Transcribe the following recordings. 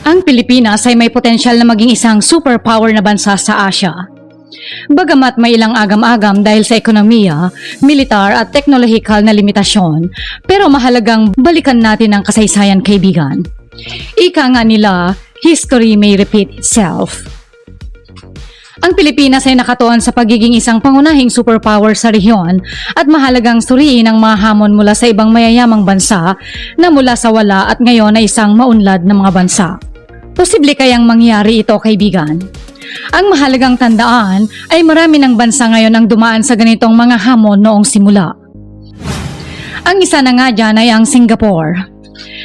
Ang Pilipinas ay may potensyal na maging isang superpower na bansa sa Asia. Bagamat may ilang agam-agam dahil sa ekonomiya, militar at teknolohikal na limitasyon, pero mahalagang balikan natin ang kasaysayan kaibigan. Ika nga nila, history may repeat itself. Ang Pilipinas ay nakatuon sa pagiging isang pangunahing superpower sa rehiyon at mahalagang suriin ang mga hamon mula sa ibang mayayamang bansa na mula sa wala at ngayon ay isang maunlad na mga bansa. Posible kayang mangyari ito kaibigan? Ang mahalagang tandaan ay marami ng bansa ngayon ang dumaan sa ganitong mga hamon noong simula. Ang isa na nga dyan ay ang Singapore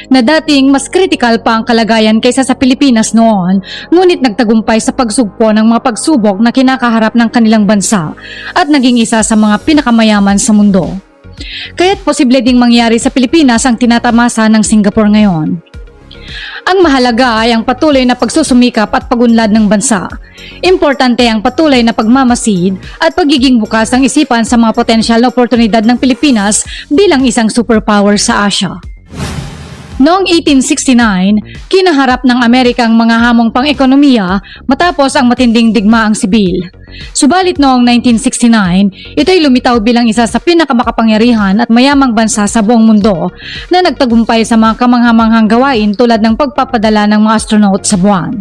na dating mas critical pa ang kalagayan kaysa sa Pilipinas noon, ngunit nagtagumpay sa pagsugpo ng mga pagsubok na kinakaharap ng kanilang bansa at naging isa sa mga pinakamayaman sa mundo. Kaya't posible ding mangyari sa Pilipinas ang tinatamasa ng Singapore ngayon. Ang mahalaga ay ang patuloy na pagsusumikap at pagunlad ng bansa. Importante ang patuloy na pagmamasid at pagiging bukas ng isipan sa mga potensyal na oportunidad ng Pilipinas bilang isang superpower sa Asia. Noong 1869, kinaharap ng Amerika ang mga hamong pang-ekonomiya matapos ang matinding digmaang sibil. Subalit noong 1969, ito'y lumitaw bilang isa sa pinakamakapangyarihan at mayamang bansa sa buong mundo na nagtagumpay sa mga kamanghamanghang gawain tulad ng pagpapadala ng mga astronaut sa buwan.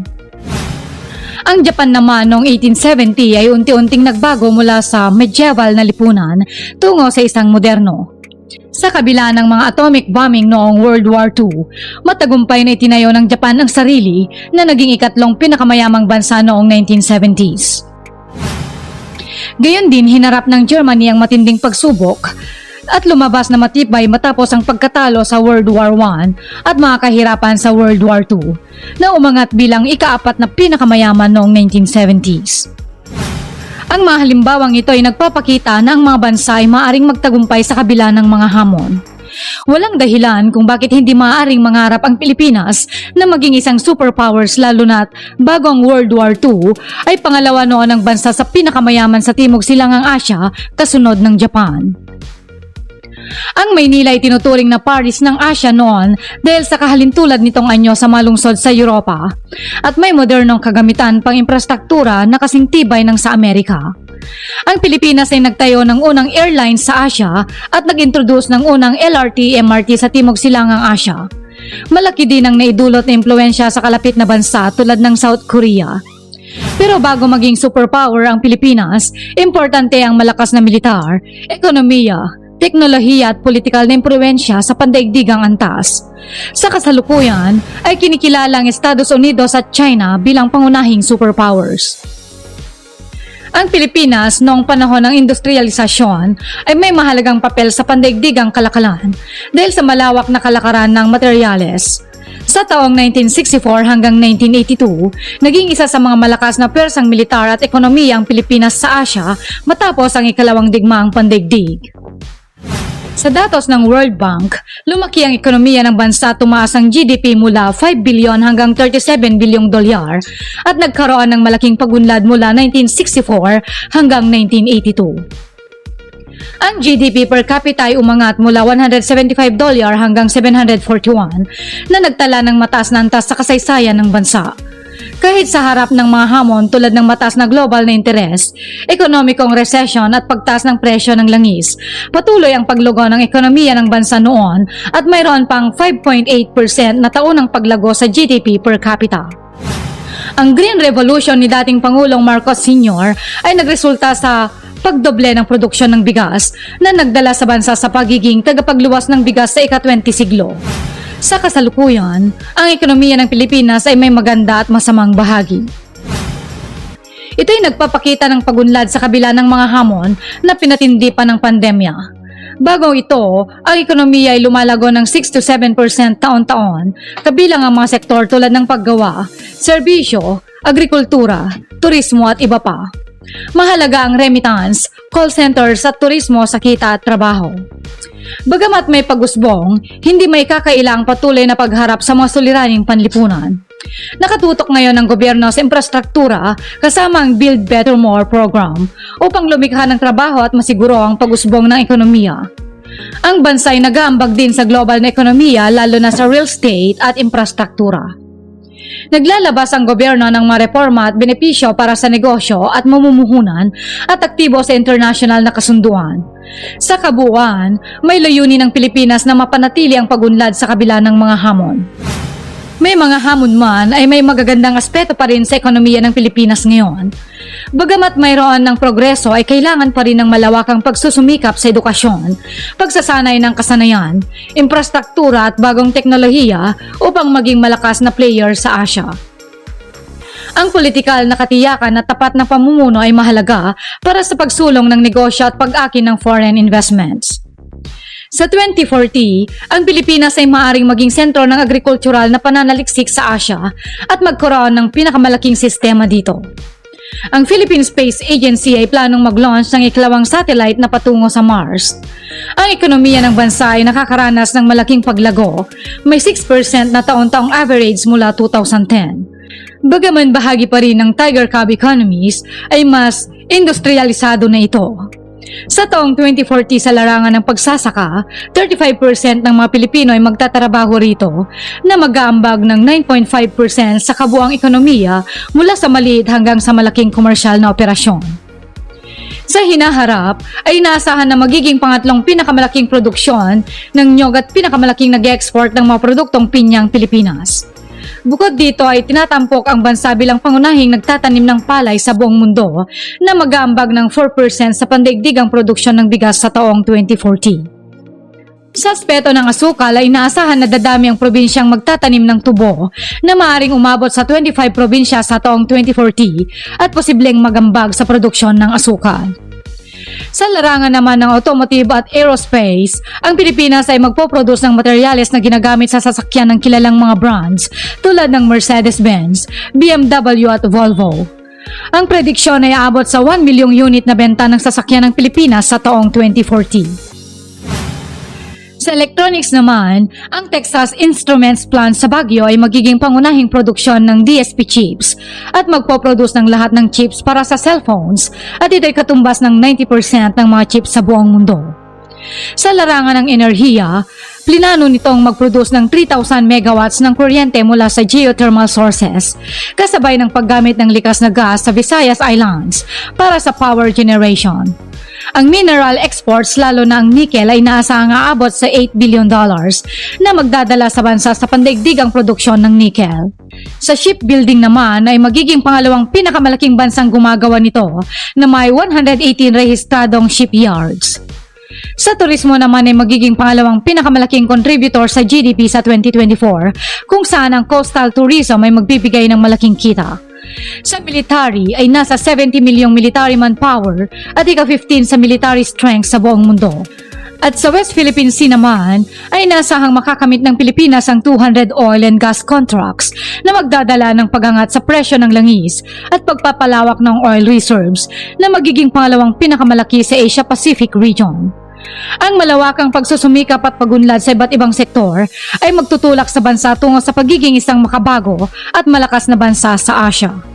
Ang Japan naman noong 1870 ay unti-unting nagbago mula sa medieval na lipunan tungo sa isang moderno. Sa kabila ng mga atomic bombing noong World War II, matagumpay na itinayo ng Japan ang sarili na naging ikatlong pinakamayamang bansa noong 1970s. Gayon din hinarap ng Germany ang matinding pagsubok at lumabas na matibay matapos ang pagkatalo sa World War I at mga kahirapan sa World War II na umangat bilang ikaapat na pinakamayaman noong 1970s. Ang mga halimbawang ito ay nagpapakita na ang mga bansa ay maaring magtagumpay sa kabila ng mga hamon. Walang dahilan kung bakit hindi maaaring mangarap ang Pilipinas na maging isang superpowers lalo na't bago ang World War II ay pangalawa noon ang bansa sa pinakamayaman sa Timog Silangang Asya kasunod ng Japan. Ang Maynila ay tinuturing na Paris ng Asya noon dahil sa kahalintulad nitong anyo sa malungsod sa Europa at may modernong kagamitan pang infrastruktura na kasing tibay ng sa Amerika. Ang Pilipinas ay nagtayo ng unang airline sa Asya at nag-introduce ng unang LRT-MRT sa Timog Silangang Asya. Malaki din ang naidulot na impluensya sa kalapit na bansa tulad ng South Korea. Pero bago maging superpower ang Pilipinas, importante ang malakas na militar, ekonomiya, teknolohiya at politikal na impluensya sa pandaigdigang antas. Sa kasalukuyan ay kinikilala ang Estados Unidos at China bilang pangunahing superpowers. Ang Pilipinas noong panahon ng industrialisasyon ay may mahalagang papel sa pandaigdigang kalakalan dahil sa malawak na kalakaran ng materyales. Sa taong 1964 hanggang 1982, naging isa sa mga malakas na persang militar at ekonomiya ang Pilipinas sa Asya matapos ang ikalawang digmaang pandaigdig. Sa datos ng World Bank, lumaki ang ekonomiya ng bansa tumaas ang GDP mula 5 billion hanggang 37 bilyong dolyar at nagkaroon ng malaking pagunlad mula 1964 hanggang 1982. Ang GDP per capita ay umangat mula 175 dolyar hanggang 741 na nagtala ng mataas na antas sa kasaysayan ng bansa. Kahit sa harap ng mga hamon tulad ng mataas na global na interes, ekonomikong recession at pagtaas ng presyo ng langis, patuloy ang paglugo ng ekonomiya ng bansa noon at mayroon pang 5.8% na taunang paglago sa GDP per capita. Ang Green Revolution ni dating Pangulong Marcos Sr. ay nagresulta sa pagdoble ng produksyon ng bigas na nagdala sa bansa sa pagiging tagapagluwas ng bigas sa ika-20 siglo. Sa kasalukuyan, ang ekonomiya ng Pilipinas ay may maganda at masamang bahagi. Ito'y nagpapakita ng pagunlad sa kabila ng mga hamon na pinatindi pa ng pandemya. Bago ito, ang ekonomiya ay lumalago ng 6 to 7% taon-taon, kabilang ang mga sektor tulad ng paggawa, serbisyo, agrikultura, turismo at iba pa. Mahalaga ang remittance, call centers at turismo sa kita at trabaho. Bagamat may pagusbong, hindi may kakailang patuloy na pagharap sa mga suliraning panlipunan. Nakatutok ngayon ang gobyerno sa infrastruktura kasama ang Build Better More program upang lumikha ng trabaho at masiguro ang pagusbong ng ekonomiya. Ang bansa ay nag-aambag din sa global na ekonomiya lalo na sa real estate at infrastruktura. Naglalabas ang gobyerno ng mga reforma at benepisyo para sa negosyo at mamumuhunan at aktibo sa international na kasunduan. Sa kabuuan, may layunin ng Pilipinas na mapanatili ang pagunlad sa kabila ng mga hamon. May mga hamon man ay may magagandang aspeto pa rin sa ekonomiya ng Pilipinas ngayon. Bagamat mayroon ng progreso ay kailangan pa rin ng malawakang pagsusumikap sa edukasyon, pagsasanay ng kasanayan, infrastruktura at bagong teknolohiya upang maging malakas na player sa Asia. Ang politikal na katiyakan at tapat na pamumuno ay mahalaga para sa pagsulong ng negosyo at pag-akin ng foreign investments. Sa 2040, ang Pilipinas ay maaaring maging sentro ng agrikultural na pananaliksik sa Asia at magkaroon ng pinakamalaking sistema dito. Ang Philippine Space Agency ay planong mag-launch ng ikalawang satellite na patungo sa Mars. Ang ekonomiya ng bansa ay nakakaranas ng malaking paglago, may 6% na taon-taong average mula 2010. Bagaman bahagi pa rin ng Tiger Cub economies, ay mas industrialisado na ito. Sa taong 2040 sa larangan ng pagsasaka, 35% ng mga Pilipino ay magtatrabaho rito na mag-aambag ng 9.5% sa kabuang ekonomiya mula sa maliit hanggang sa malaking komersyal na operasyon. Sa hinaharap ay inaasahan na magiging pangatlong pinakamalaking produksyon ng nyog at pinakamalaking nag-export ng mga produktong pinyang Pilipinas. Bukod dito ay tinatampok ang bansa bilang pangunahing nagtatanim ng palay sa buong mundo na mag-aambag ng 4% sa pandaigdigang produksyon ng bigas sa taong 2040. Sa aspeto ng asukal ay inaasahan na dadami ang probinsyang magtatanim ng tubo na maaring umabot sa 25 probinsya sa taong 2040 at posibleng magambag sa produksyon ng asukal. Sa larangan naman ng automotive at aerospace, ang Pilipinas ay magpoproduce ng materyales na ginagamit sa sasakyan ng kilalang mga brands tulad ng Mercedes-Benz, BMW at Volvo. Ang prediksyon ay aabot sa 1 milyong unit na benta ng sasakyan ng Pilipinas sa taong 2040. Sa electronics naman, ang Texas Instruments plant sa Baguio ay magiging pangunahing produksyon ng DSP chips at magpoproduce ng lahat ng chips para sa cellphones at ito'y katumbas ng 90% ng mga chips sa buong mundo. Sa larangan ng enerhiya, plinano nitong mag-produce ng 3,000 megawatts ng kuryente mula sa geothermal sources, kasabay ng paggamit ng likas na gas sa Visayas Islands para sa power generation. Ang mineral exports lalo na ang nickel ay naasahang aabot sa 8 billion dollars na magdadala sa bansa sa pandaigdigang produksyon ng nickel. Sa shipbuilding naman ay magiging pangalawang pinakamalaking bansang gumagawa nito na may 118 rehistradong shipyards. Sa turismo naman ay magiging pangalawang pinakamalaking contributor sa GDP sa 2024 kung saan ang coastal tourism ay magbibigay ng malaking kita. Sa military ay nasa 70 milyong military manpower at ika-15 sa military strength sa buong mundo. At sa West Philippine Sea naman ay nasahang makakamit ng Pilipinas ang 200 oil and gas contracts na magdadala ng pagangat sa presyo ng langis at pagpapalawak ng oil reserves na magiging pangalawang pinakamalaki sa Asia Pacific region. Ang malawakang pagsusumikap at pagunlad sa iba't ibang sektor ay magtutulak sa bansa tungo sa pagiging isang makabago at malakas na bansa sa Asia.